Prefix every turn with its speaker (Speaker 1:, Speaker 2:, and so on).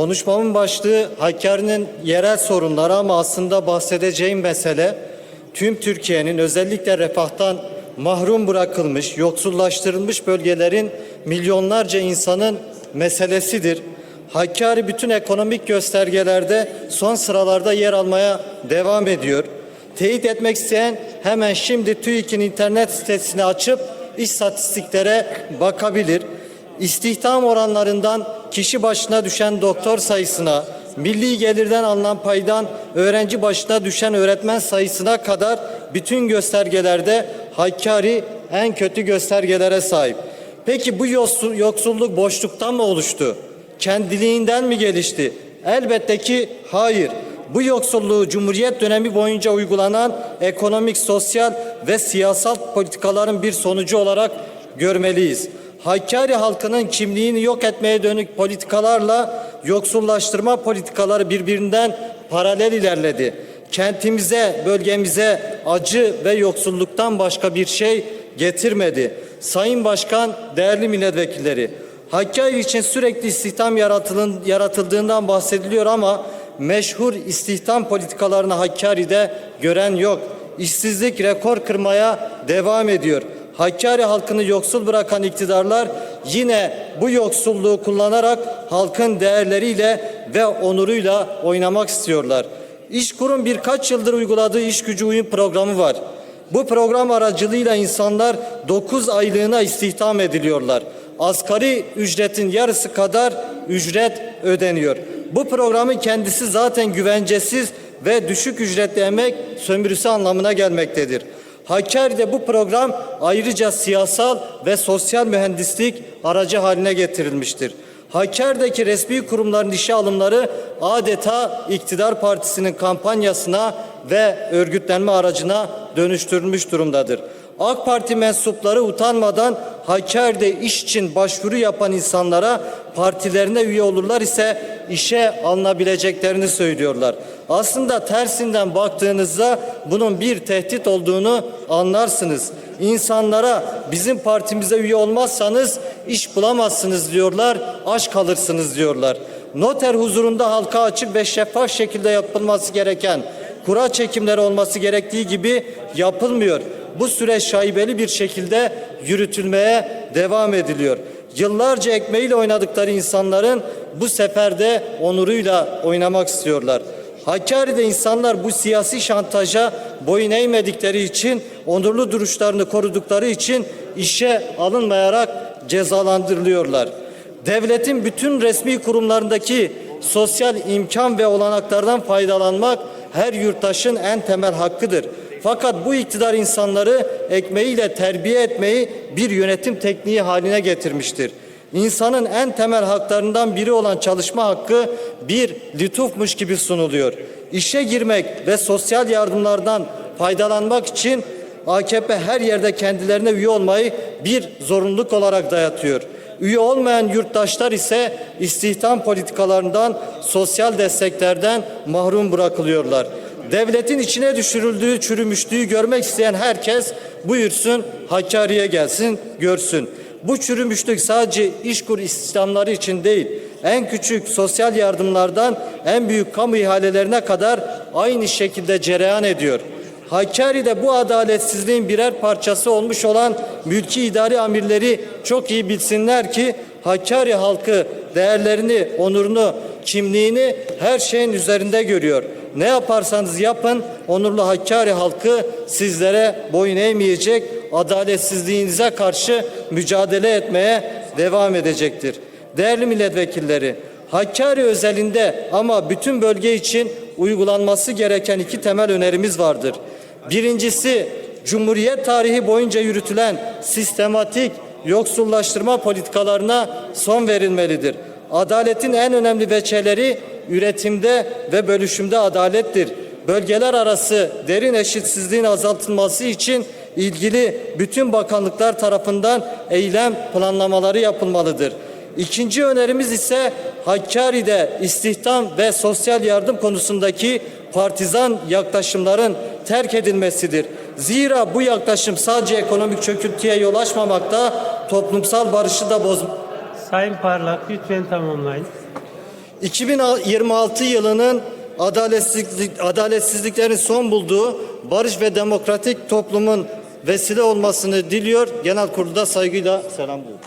Speaker 1: Konuşmamın başlığı Hakkari'nin yerel sorunları ama aslında bahsedeceğim mesele tüm Türkiye'nin özellikle refahtan mahrum bırakılmış, yoksullaştırılmış bölgelerin milyonlarca insanın meselesidir. Hakkari bütün ekonomik göstergelerde son sıralarda yer almaya devam ediyor. Teyit etmek isteyen hemen şimdi TÜİK'in internet sitesini açıp istatistiklere bakabilir. İstihdam oranlarından kişi başına düşen doktor sayısına, milli gelirden alınan paydan öğrenci başına düşen öğretmen sayısına kadar bütün göstergelerde Hakkari en kötü göstergelere sahip. Peki bu yoksul- yoksulluk boşluktan mı oluştu? Kendiliğinden mi gelişti? Elbette ki hayır. Bu yoksulluğu Cumhuriyet dönemi boyunca uygulanan ekonomik, sosyal ve siyasal politikaların bir sonucu olarak görmeliyiz. Hakkari halkının kimliğini yok etmeye dönük politikalarla yoksullaştırma politikaları birbirinden paralel ilerledi. Kentimize, bölgemize acı ve yoksulluktan başka bir şey getirmedi. Sayın Başkan, değerli milletvekilleri, Hakkari için sürekli istihdam yaratıldığından bahsediliyor ama meşhur istihdam politikalarını Hakkari'de gören yok. İşsizlik rekor kırmaya devam ediyor. Hakkari halkını yoksul bırakan iktidarlar yine bu yoksulluğu kullanarak halkın değerleriyle ve onuruyla oynamak istiyorlar. İşkur'un birkaç yıldır uyguladığı iş gücü uyum programı var. Bu program aracılığıyla insanlar 9 aylığına istihdam ediliyorlar. Asgari ücretin yarısı kadar ücret ödeniyor. Bu programın kendisi zaten güvencesiz ve düşük ücretli emek sömürüsü anlamına gelmektedir. Hakkari'de bu program ayrıca siyasal ve sosyal mühendislik aracı haline getirilmiştir. Hakkari'deki resmi kurumların işe alımları adeta iktidar partisinin kampanyasına ve örgütlenme aracına dönüştürülmüş durumdadır. AK Parti mensupları utanmadan Hakkari'de iş için başvuru yapan insanlara partilerine üye olurlar ise işe alınabileceklerini söylüyorlar. Aslında tersinden baktığınızda bunun bir tehdit olduğunu anlarsınız. İnsanlara bizim partimize üye olmazsanız iş bulamazsınız diyorlar, aç kalırsınız diyorlar. Noter huzurunda halka açık ve şeffaf şekilde yapılması gereken kura çekimleri olması gerektiği gibi yapılmıyor. Bu süreç şaibeli bir şekilde yürütülmeye devam ediliyor. Yıllarca ekmeğiyle oynadıkları insanların bu sefer de onuruyla oynamak istiyorlar. Hakkari'de insanlar bu siyasi şantaja boyun eğmedikleri için, onurlu duruşlarını korudukları için işe alınmayarak cezalandırılıyorlar. Devletin bütün resmi kurumlarındaki sosyal imkan ve olanaklardan faydalanmak her yurttaşın en temel hakkıdır. Fakat bu iktidar insanları ekmeğiyle terbiye etmeyi bir yönetim tekniği haline getirmiştir. İnsanın en temel haklarından biri olan çalışma hakkı bir lütufmuş gibi sunuluyor. İşe girmek ve sosyal yardımlardan faydalanmak için AKP her yerde kendilerine üye olmayı bir zorunluluk olarak dayatıyor. Üye olmayan yurttaşlar ise istihdam politikalarından, sosyal desteklerden mahrum bırakılıyorlar. Devletin içine düşürüldüğü, çürümüşlüğü görmek isteyen herkes buyursun Hakkari'ye gelsin, görsün. Bu çürümüşlük sadece işkur istihdamları için değil, en küçük sosyal yardımlardan en büyük kamu ihalelerine kadar aynı şekilde cereyan ediyor. Hakkari'de bu adaletsizliğin birer parçası olmuş olan mülki idari amirleri çok iyi bilsinler ki Hakkari halkı değerlerini, onurunu, kimliğini her şeyin üzerinde görüyor. Ne yaparsanız yapın onurlu Hakkari halkı sizlere boyun eğmeyecek, adaletsizliğinize karşı mücadele etmeye devam edecektir. Değerli milletvekilleri, Hakkari özelinde ama bütün bölge için uygulanması gereken iki temel önerimiz vardır. Birincisi Cumhuriyet tarihi boyunca yürütülen sistematik yoksullaştırma politikalarına son verilmelidir. Adaletin en önemli veçeleri üretimde ve bölüşümde adalettir. Bölgeler arası derin eşitsizliğin azaltılması için ilgili bütün bakanlıklar tarafından eylem planlamaları yapılmalıdır. İkinci önerimiz ise Hakkari'de istihdam ve sosyal yardım konusundaki partizan yaklaşımların terk edilmesidir. Zira bu yaklaşım sadece ekonomik çöküntüye yol açmamakta, toplumsal barışı da boz
Speaker 2: Sayın Parlak lütfen tamamlayın.
Speaker 1: 2026 yılının adaletsizlik, adaletsizliklerin son bulduğu barış ve demokratik toplumun vesile olmasını diliyor. Genel kurulda saygıyla selamlıyorum.